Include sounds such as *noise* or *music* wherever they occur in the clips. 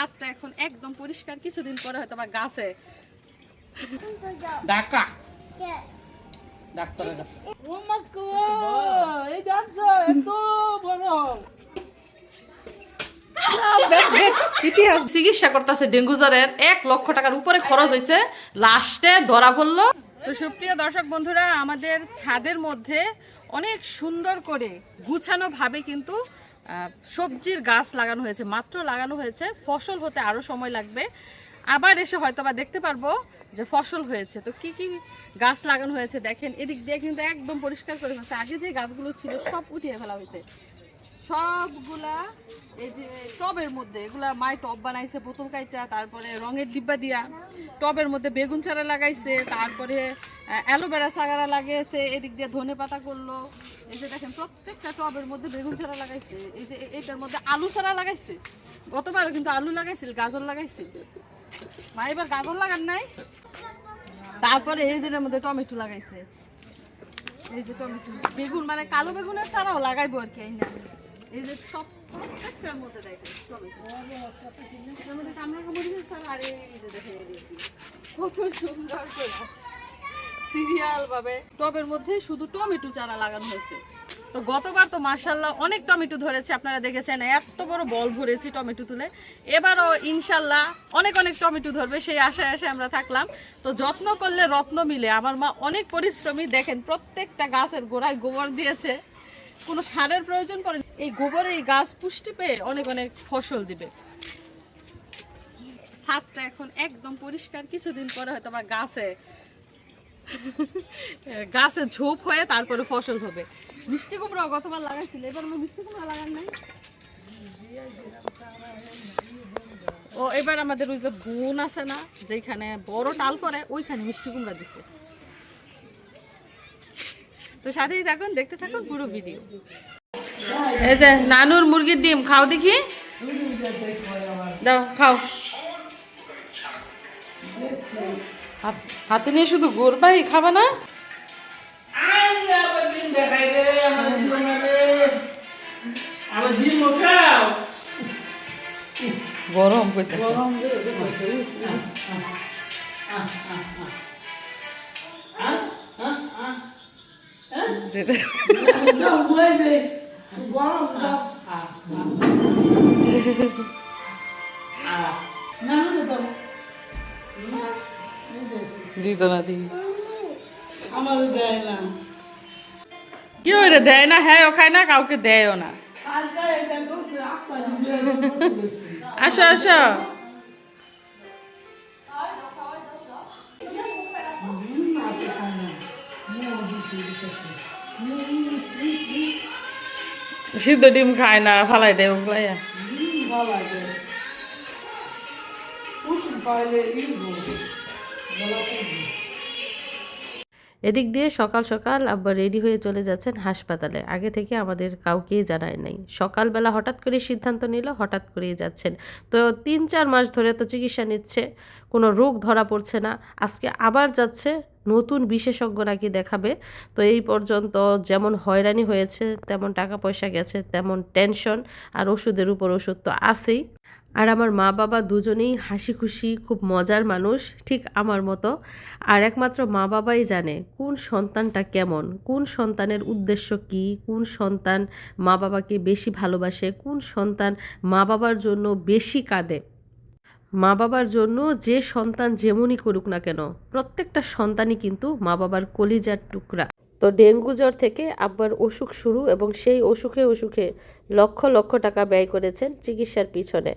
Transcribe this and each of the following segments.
ছাদটা এখন একদম পরিষ্কার কিছুদিন পরে হয়তো বা গাছে। ঢাকা। ডাক্তারের কাছে। ও মা গো এই দেখছ এত বড়। ইতিহাস চিকিৎসা করতেছে ডেঙ্গু জ্বরের এক লক্ষ টাকার উপরে খরচ হয়েছে। লাস্টে ধরা পড়ল। তো সুপ্রিয় দর্শক বন্ধুরা আমাদের ছাদের মধ্যে অনেক সুন্দর করে গুছানো ভাবে কিন্তু সবজির গাছ লাগানো হয়েছে, মাত্র লাগানো হয়েছে, ফসল হতে আরও সময় লাগবে। আবার এসে হয়তো বা দেখতে পারব যে ফসল হয়েছে। তো কি কি গাছ লাগানো হয়েছে দেখেন, এদিক দিয়ে কিন্তু একদম পরিষ্কার করে ফেলছে। আগে যে গাছগুলো ছিল সব উঠিয়ে ফেলা হয়েছে। সবগুলা, এই যে টবের মধ্যে, এগুলা মাই টব বানাইছে বোতল কাইটা, তারপরে রঙের ডিব্বা দিয়া টবের মধ্যে বেগুন চারা লাগাইছে, তারপরে অ্যালোভেরা চারা লাগিয়েছে, এদিক দিয়ে ধনে পাতা করল। এই যে দেখেন, প্রত্যেকটা টবের মধ্যে বেগুন চারা লাগাইছে, এই যে এ- এটার মধ্যে আলু চারা লাগাইছে। গতবারও কিন্তু আলু লাগাইছিল, গাজর লাগাইছে। মা, এবার গাজর লাগান নাই? তারপরে এই যে এটার মধ্যে টমেটো লাগাইছে। এই যে টমেটো, বেগুন মানে কালো বেগুনের ছাড়াও লাগাইবো আর কি এই সব সুন্দর করে টবের মধ্যে শুধু টমেটো চারা লাগানো হয়েছে। তো গতবার তো মার্শাল্লাহ অনেক টমেটো ধরেছে, আপনারা দেখেছেন, এত বড় বল ভরেছি টমেটো তুলে। এবারও ইনশাল্লাহ অনেক অনেক টমেটো ধরবে, সেই আশায় আশায় আমরা থাকলাম। তো যত্ন করলে রত্ন মিলে। আমার মা অনেক পরিশ্রমী, দেখেন প্রত্যেকটা গাছের গোড়ায় গোবর দিয়েছে। কোনো সারের প্রয়োজন পড়ে এই গোবরে এই গাছ পুষ্টি পেয়ে অনেক অনেক ফসল দিবে। ছাদটা এখন একদম পরিষ্কার, কিছুদিন পরে হয়তো বা গাছে গাছে ঝোপ হয়ে তারপরে ফসল হবে। মিষ্টি কুমড়া গতবার লাগাইছিল, এবার আমরা মিষ্টি কুমড়া লাগান নাই। ও, এবার আমাদের ওই যে বোন আছে না যেখানে বড় টাল করে, ওইখানে মিষ্টি কুমড়া দিছে। তো সাথেই থাকুন, দেখতে থাকুন পুরো ভিডিও এই যে নানুর মুরগির ডিম, খাও দেখি। দাও, খাও। হাত- নিয়ে শুধু গোরবাই খাবা না? গরম আবার দিন দিত না দি আমার দেয় না কি ওই রে দেয় না হ্যাঁ ও খায় না কাউকে দেয়ও না। আসো আসো। সিদ্ধ ডিম খায় না, ফালাই দেয় ওগুলাইয়া এদিক দিয়ে সকাল সকাল আব্বা রেডি হয়ে চলে যাচ্ছেন হাসপাতালে। আগে থেকে আমাদের কাউকেই জানায় নাই। সকালবেলা হঠাৎ করে সিদ্ধান্ত নিল, হঠাৎ করেই যাচ্ছেন। তো তিন চার মাস ধরে তো চিকিৎসা নিচ্ছে, কোনো রোগ ধরা পড়ছে না। আজকে আবার যাচ্ছে নতুন বিশেষজ্ঞ নাকি দেখাবে। তো এই পর্যন্ত যেমন হয়রানি হয়েছে, তেমন টাকা পয়সা গেছে, তেমন টেনশন আর ওষুধের উপর ওষুধ তো আছেই। আর আমার মা বাবা দুজনেই হাসি খুশি খুব মজার মানুষ, ঠিক আমার মতো। আর একমাত্র মা বাবাই জানে কোন সন্তানটা কেমন, কোন সন্তানের উদ্দেশ্য কি, কোন সন্তান মা বাবাকে বেশি ভালোবাসে, কোন সন্তান মা বাবার জন্য বেশি কাঁদে। মা বাবার জন্য যে সন্তান যেমনই করুক না কেন, প্রত্যেকটা সন্তানই কিন্তু মা বাবার কলিজার টুকরা। তো ডেঙ্গু জ্বর থেকে আব্বার অসুখ শুরু এবং সেই অসুখে অসুখে লক্ষ লক্ষ টাকা ব্যয় করেছেন চিকিৎসার পিছনে।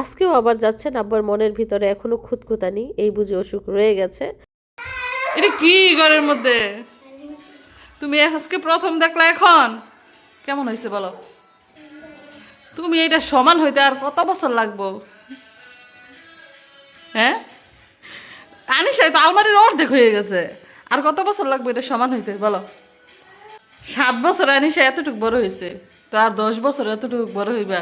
আজকেও আবার যাচ্ছেন আব্বার মনের ভিতরে এখনও খুঁতখুতানি, এই বুঝে অসুখ রয়ে গেছে। এটা কি ঘরের মধ্যে? তুমি আজকে প্রথম দেখলা এখন? কেমন হয়েছে বলো? তুমি এটা সমান হইতে আর কত বছর লাগবো? হ্যাঁ? আনিস তো আলমারির অর্ধেক হয়ে গেছে। আর কত বছর লাগবে এটা সমান হইতে? বলো। সাত বছর আনিসা এতটুকু বড় হয়েছে তো আর দশ বছর এতটুকু বড় হইবা।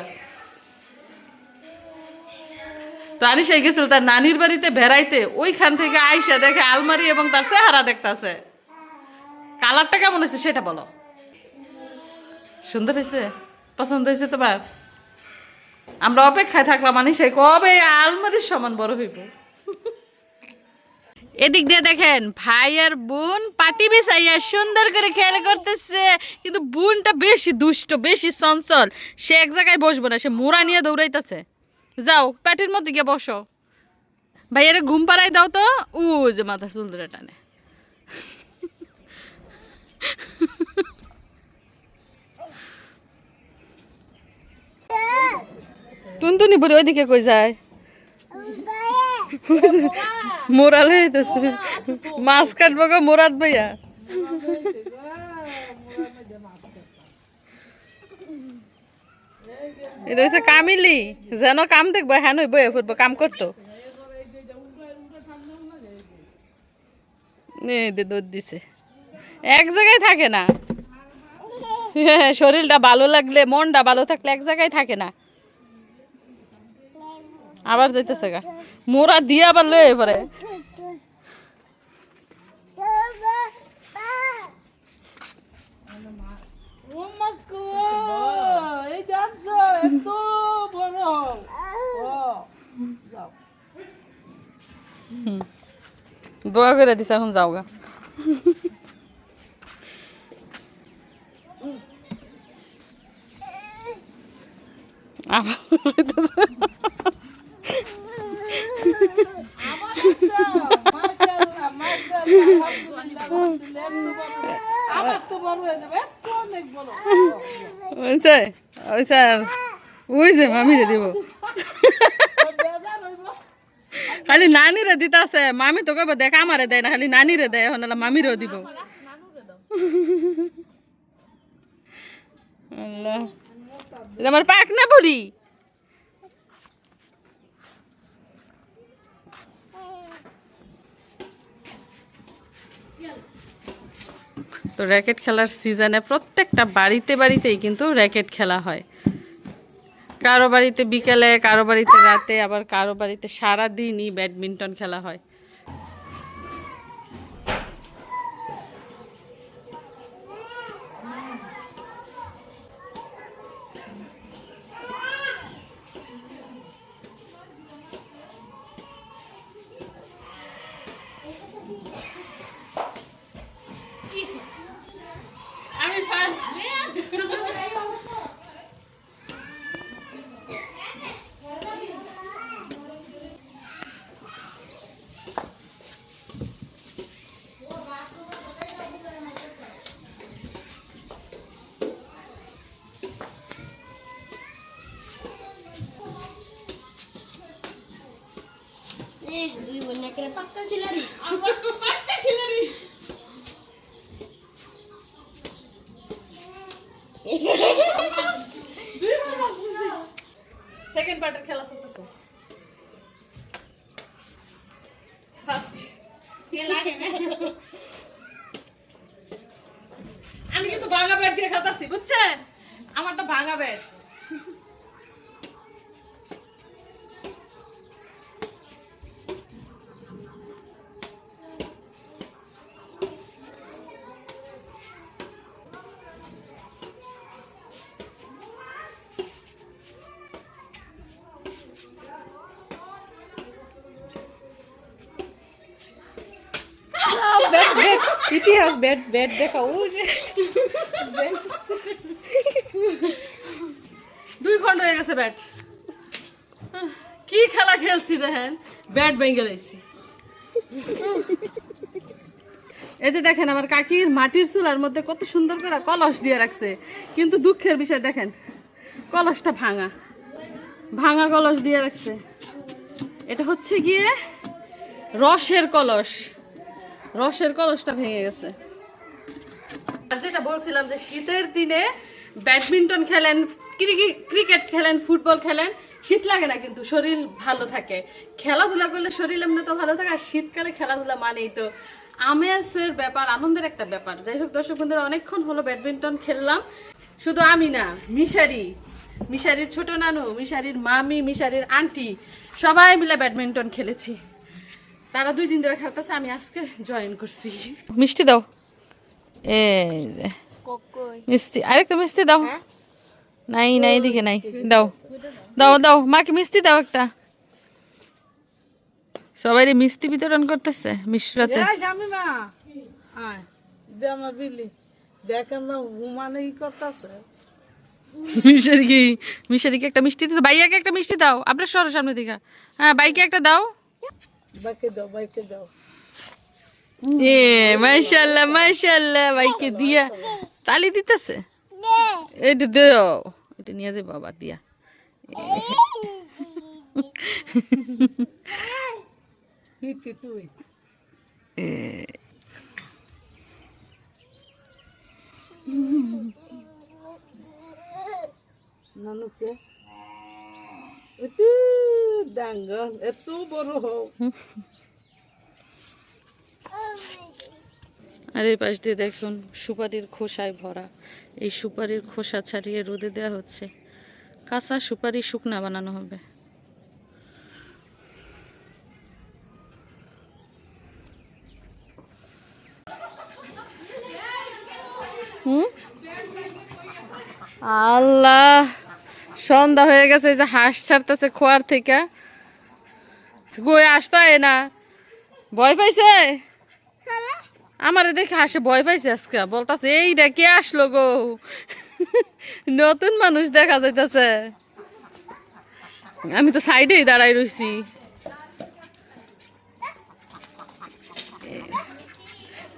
তো আনিসা গেছিল তার নানির বাড়িতে বেড়াইতে। ওইখান থেকে আইসা দেখে আলমারি এবং তার চেহারা দেখতাছে। কালারটা কেমন হয়েছে সেটা বলো। সুন্দর হয়েছে পছন্দ হয়েছে তোমার? আমরা অপেক্ষায় থাকলাম মানে সে কবে আলমারির সমান বড় হইব? এদিক দিয়ে দেখেন, ভাই আর বোন পাটি বিছাইয়া সুন্দর করে খেয়াল করতেছে, কিন্তু বোনটা বেশি দুষ্ট, বেশি চঞ্চল। সে এক জায়গায় বসবো না, সে মোড়া নিয়ে দৌড়াইতেছে। যাও পাটির মধ্যে গিয়ে বসো। ভাইয়ারে ঘুম পাড়াই দাও তো। উ যে মাথা ধরে টানে টুনটুনি বলে ওইদিকে কই যায়? মোরালে হইতেছে। মাছ কাটবো গো মোরাত ভাইয়া কামিলি যেন কাম দেখব হ্যাঁ নই বয়ে ফুটবো কাম করতো। দিছে। এক জায়গায় থাকে না। হ্যাঁ, শরীরটা ভালো লাগলে মনটা ভালো থাকলে এক জায়গায় থাকে না। আবার যাইতেছে গা। মোরা দিয়া আবার লয়ে যাও দোয়া করে দিছে, এখন যাও গা। আবার যাইতেছে। মাশাআল্লাহ মাশাআল্লাহ আলহামদুলিল্লাহ আলহামদুলিল্লাহ এত বড় আবার তো বড় হয়ে যাবে এত অনেক বড় বুঝছে ওইসা ওই যে দিব। খালি নানিরে দিতাছে, মামি তো কইব দেখ, আমারে দেয় না, খালি নানিরে দেয়, এখন মামিরেও দিব। আল্লাহ। আমার পাক না বুড়ি? তো র্যাকেট খেলার সিজনে প্রত্যেকটা বাড়িতে বাড়িতেই কিন্তু র্যাকেট খেলা হয়। কারও বাড়িতে বিকেলে, কারও বাড়িতে রাতে, আবার কারও বাড়িতে সারাদিনই ব্যাডমিন্টন খেলা হয়। সেকেন্ড খেলা ফার্স্ট আমি কিন্তু ভাঙা ব্যাট দিয়ে খেলতেছি বুঝছেন? আমারটা ভাঙা ব্যাট ব্যাট ব্যাট ইতিহাস ব্যাট ব্যাট দেখা ও দুই খন্ড হয়ে গেছে ব্যাট। কি খেলা খেলছি দেখেন? ব্যাট ভেঙে লাইছি এই যে দেখেন, আমার কাকির মাটির চুলার মধ্যে কত সুন্দর করে কলস দিয়ে রাখছে। কিন্তু দুঃখের বিষয় দেখেন, কলসটা ভাঙা। ভাঙা কলস দিয়ে রাখছে। এটা হচ্ছে গিয়ে রসের কলস। রসের কলসটা ভেঙে গেছে। আর যেটা বলছিলাম যে শীতের দিনে ব্যাডমিন্টন খেলেন, ক্রিকে- ক্রিকেট খেলেন, ফুটবল খেলেন, শীত লাগে না কিন্তু, শরীর ভালো থাকে। খেলাধুলা করলে শরীর এমনি তো ভালো থাকে, আর শীতকালে খেলাধুলা মানেই তো আমেজের ব্যাপার, আনন্দের একটা ব্যাপার। যাই হোক দর্শক বন্ধুরা, অনেকক্ষণ হলো ব্যাডমিন্টন খেললাম। শুধু আমি না, মিশারি, মিশারির ছোট নানু, মিশারির মামি, মিশারির আন্টি, সবাই মিলে ব্যাডমিন্টন খেলেছি। তারা দুই দিন ধরে খেলতেছে আমি আজকে জয়েন করছি। মিষ্টি দাও। এই যে। মিষ্টি আরেকটা মিষ্টি দাও। নাই নাই এদিকে নাই। দাও। দাও দাও। মাকে মিষ্টি দাও একটা। সবাই মিষ্টি বিতরণ করতেছে মিশ্রাতে। এই শামিমা। আয়। দে আমার বিলি। দেখেন না হুমানে ই করতেছে। মিশারি কি মিশারিকে একটা মিষ্টি দাও। ভাইয়াকে একটা মিষ্টি দাও। আপনার সরো সামনে দিকে। হ্যাঁ বাইকে একটা দাও। বাইকে দাও বাইকে দাও। এ মাশাল্লাহ মাশাল্লাহ বাইকে দিয়া। তালি দিতেছে? এটা দাও। এটা নিয়ে যাব আবার দিয়া। নীতি তুই। নানুকে। হোক আর এই পাশ দিয়ে দেখুন, সুপারির খোসায় ভরা। এই সুপারির খোসা ছাড়িয়ে রোদে দেওয়া হচ্ছে। কাঁচা সুপারি শুকনা বানানো হবে। আল্লাহ, সন্ধ্যা হয়ে গেছে যে হাঁস ছাড়তেছে খোয়ার থেকে। গয়ে আসতে হয় না। ভয় পাইছে? আমার দেখে হাসে ভয় পাইছে আজকে। বলতাছে এইটা কে আসলো গো? নতুন মানুষ দেখা যাইতাছে। আমি তো সাইডেই দাঁড়াই রইছি।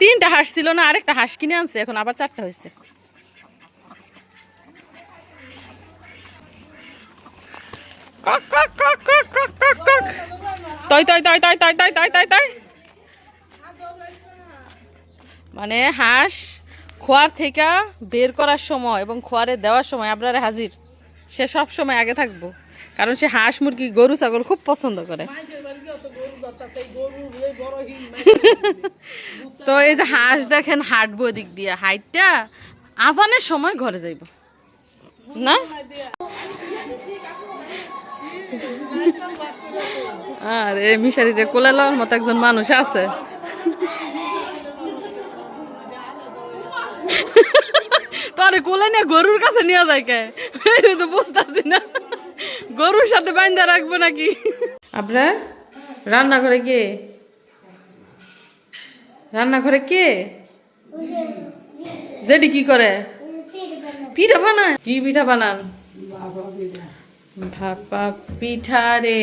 তিনটা হাঁস ছিল না আরেকটা হাঁস কিনে আনছে এখন আবার চারটা হয়েছে কক কক কক কক কক কক কক। তই তই তই তই তই তই তই তই তই। মানে হাঁস খোয়ার থেকে বের করার সময় এবং খোয়ারে দেওয়ার সময় আপনারা হাজির। সে সব সময় আগে থাকব। কারণ সে হাঁস মুরগি গরু ছাগল খুব পছন্দ করে। *laughs* তো এই যে হাঁস দেখেন হাঁটবো দিক দিয়ে। হাইটটা আজানের সময় ঘরে যাইব। না? আরে মিশারিতে কোলে লওয়ার মতো একজন মানুষ আছে। তোরে কোলে নিয়ে গরুর কাছে নিয়ে যায় কে? তো বুঝতেছি না। গরুর সাথে বাইন্দা রাখব নাকি? আপনার রান্নাঘরে কে? রান্নাঘরে কে? জেডি কি করে? পিঠা বানায়। কি পিঠা বানান? ভাপা পিঠারে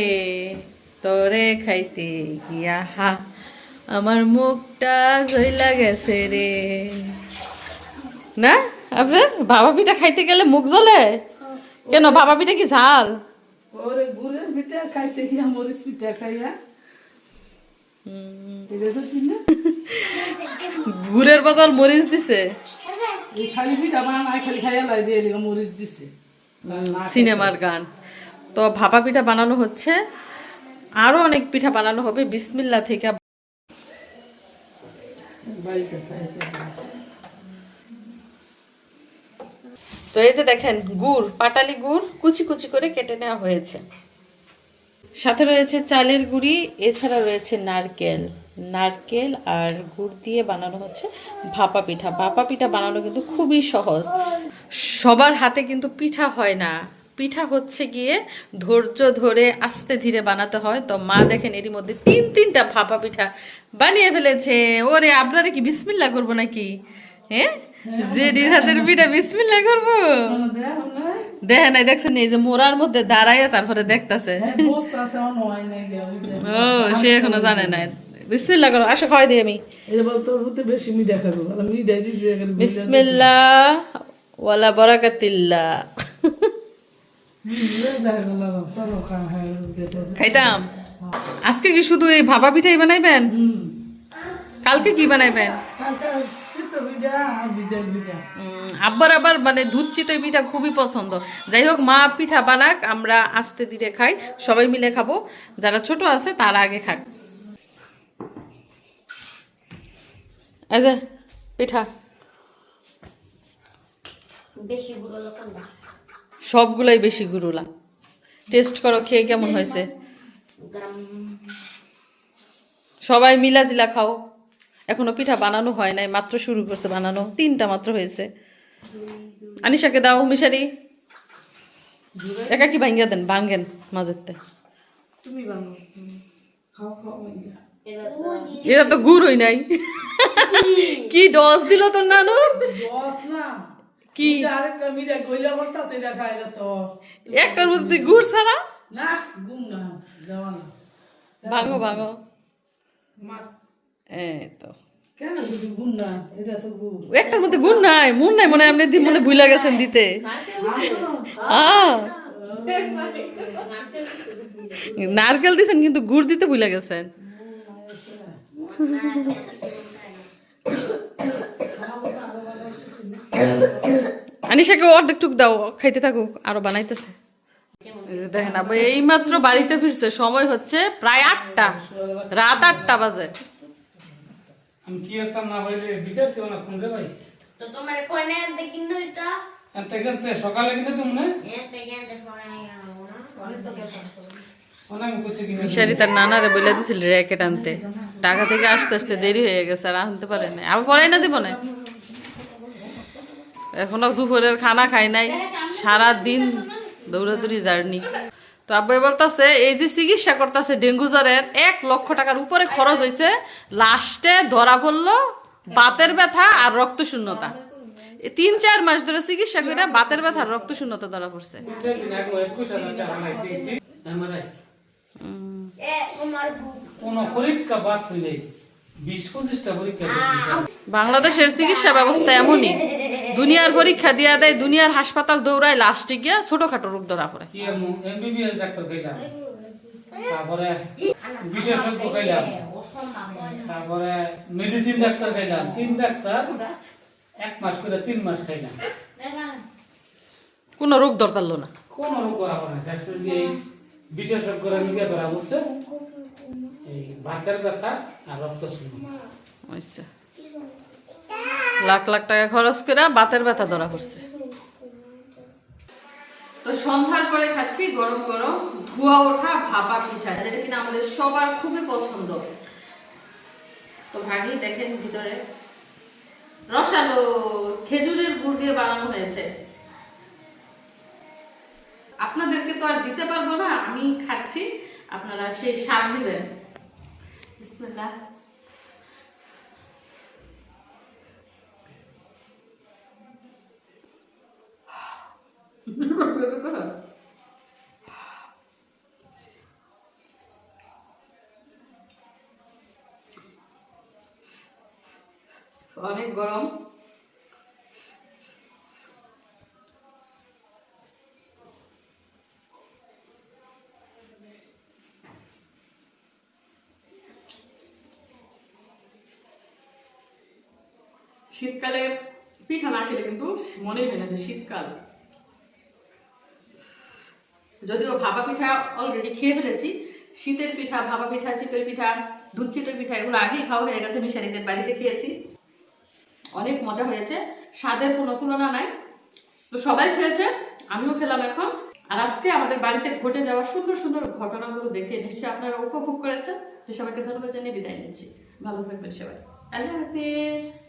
তোরে খাইতে গিয়া হা আমার মুখটা জইলা গেছে রে না আপনার ভাবা পিঠা খাইতে গেলে মুখ জ্বলে কেন ভাবা পিঠা কি ঝাল গুড়ের বদল মরিচ দিছে সিনেমার গান তো ভাপা পিঠা বানানো হচ্ছে। আরও অনেক পিঠা বানানো হবে, বিসমিল্লা থেকে। তো এই যে দেখেন, গুড়, পাটালি গুড় কুচি কুচি করে কেটে নেওয়া হয়েছে। সাথে রয়েছে চালের গুঁড়ি, এছাড়া রয়েছে নারকেল। নারকেল আর গুড় দিয়ে বানানো হচ্ছে ভাপা পিঠা ভাপা পিঠা বানানো কিন্তু খুবই সহজ। সবার হাতে কিন্তু পিঠা হয় না। পিঠা হচ্ছে গিয়ে ধৈর্য ধরে আস্তে ধীরে বানাতে হয়। তো মা দেখেন এরই মধ্যে তিন তিনটা ভাপা পিঠা বানিয়ে ফেলেছে। ওরে আপনারা কি বিসমিল্লা করব নাকি? হ্যাঁ জেডির হাতের পিঠা বিসমিল্লা করব? দেখে নাই দেখছেন এই যে মোড়ার মধ্যে দাঁড়াইয়া তারপরে দেখতাছে। হয় নাই। ও সে এখনও জানে না বিসমিল্লা করো আসো খাওয়াই দিই আমি। বেশি মিঠা খাব বিসমিল্লা ওয়ালা হয় খাইতাম। আজকে কি শুধু এই ভাপা পিঠাই বানাইবেন? কালকে কি বানাইবেন? আব্বার আবার মানে দুধ পিঠা খুবই পছন্দ। যাই হোক, মা পিঠা বানাক, আমরা আস্তে ধীরে খাই। সবাই মিলে খাব। যারা ছোট আছে, তারা আগে খাক। পিঠা। সবগুলাই বেশি গুরুলা। টেস্ট করো খেয়ে কেমন হয়েছে? সবাই মিলা জিলা খাও। এখনও পিঠা বানানো হয় নাই মাত্র শুরু করছে বানানো। তিনটা মাত্র হয়েছে। আনিশাকে দাও মিশারি। একা কি ভাঙ্গিয়া দেন ভাঙ্গেন মাঝেতে তুমি বানো খাও খাও মাইয়া এরা তো গুড় হই নাই। কি? ডস দিল তোর নানু? না। কি? আরেকটা গইলা বলতাছে তো। একটার মধ্যে গুড় ছাড়া? না গুম না ভাঙো ভাঙো। মা এই তো। কেন কিছু গুম না? এটা তো গুম একটার মধ্যে গুড় নাই মন নাই মনে হয় আপনি মনে ভুলে গেছেন দিতে। আহ, নারকেল দিছেন কিন্তু গুড় দিতে ভুলে গেছেন। আনিশাকে অর্ধেক টুক দাও খাইতে থাকুক আরও বানাইতেছে। দেখেন আবার এই মাত্র বাড়িতে ফিরছে সময় হচ্ছে প্রায় আটটা রাত আটটা বাজে। আমি কি একটা না পাইলে বিচারছি না কোন ভাই? তো তোমার কোনে আনতে কিনো এটা? এনতে কেনতে সকালে কিনে তুমি না? এতে গেতে ফোনে অনেক করতে কিনে মিশারি তার নানারে বলে দিছিল র্যাকেট আনতে। টাকা থেকে আসতে আসতে দেরি হয়ে গেছে আর আনতে পারে না আবার পরে না দিব না? এখনও দুপুরের খানা খাই নাই। সারা দিন দৌড়াদৌড়ি জার্নি। তো আব্বাই বলতাছে এই যে চিকিৎসা করতেছে ডেঙ্গু জ্বরের এক লক্ষ টাকার উপরে খরচ হয়েছে লাস্টে ধরা পড়ল বাতের ব্যথা আর রক্ত শূন্যতা তিন চার মাস ধরে চিকিৎসা করে বাতের ব্যথা আর রক্ত শূন্যতা ধরা পড়ছে। কোন পরীক্ষা বাদ হইলে বাংলাদেশের চিকিৎসা ব্যবস্থা এমনই। দুনিয়ার পরীক্ষা দিয়া দেয় দুনিয়ার হাসপাতাল দৌড়ায় লাস্টে গিয়া ছোটখাটো রোগ ধরা পড়ে। কি এমবিবিএস ডাক্তার খাইলাম তারপরে বিশেষজ্ঞ খাইলাম তারপরে মেডিসিন ডাক্তার খাইলাম তিন ডাক্তার এক মাস করে তিন মাস খাইলাম। কোনো রোগ ধরতারলো না। কোন রোগ করা হবে না। বিশেষজ্ঞরা ধরা বলছে এই ভাতের ব্যথা আর রক্ত আচ্ছা। লাখ লাখ টাকা খরচ করে বাতের ব্যথা ধরা পড়ছে। তো সন্ধ্যার পরে খাচ্ছি গরম গরম ধোয়া ওঠা ভাপা পিঠা যেটা কিনা আমাদের সবার খুবই পছন্দ। তো ভাগি দেখেন ভিতরে। রসালো খেজুরের গুড় দিয়ে বানানো হয়েছে। আপনাদেরকে তো আর দিতে পারব না আমি খাচ্ছি। আপনারা সেই স্বাদ দিবেন। বিসমিল্লাহ অনেক গরম শীতকালে পিঠা না খেলে কিন্তু মনে হয় না যে শীতকাল। যদিও ভাপা পিঠা অলরেডি খেয়ে ফেলেছি, শীতের পিঠা, ভাপা পিঠা চিপের পিঠা, দুধ চিপের পিঠা এগুলো আগেই খাওয়া হয়ে গেছে মিশারিদের বাড়িতে খেয়েছি। অনেক মজা হয়েছে, স্বাদের কোনো তুলনা নাই। তো সবাই খেয়েছে, আমিও খেলাম এখন। আর আজকে আমাদের বাড়িতে ঘটে যাওয়া সুন্দর সুন্দর ঘটনাগুলো দেখে নিশ্চয়ই আপনারা উপভোগ করেছেন। তো সবাইকে ধন্যবাদ জানিয়ে বিদায় নিচ্ছি। ভালো থাকবেন সবাই। আল্লাহ হাফিজ।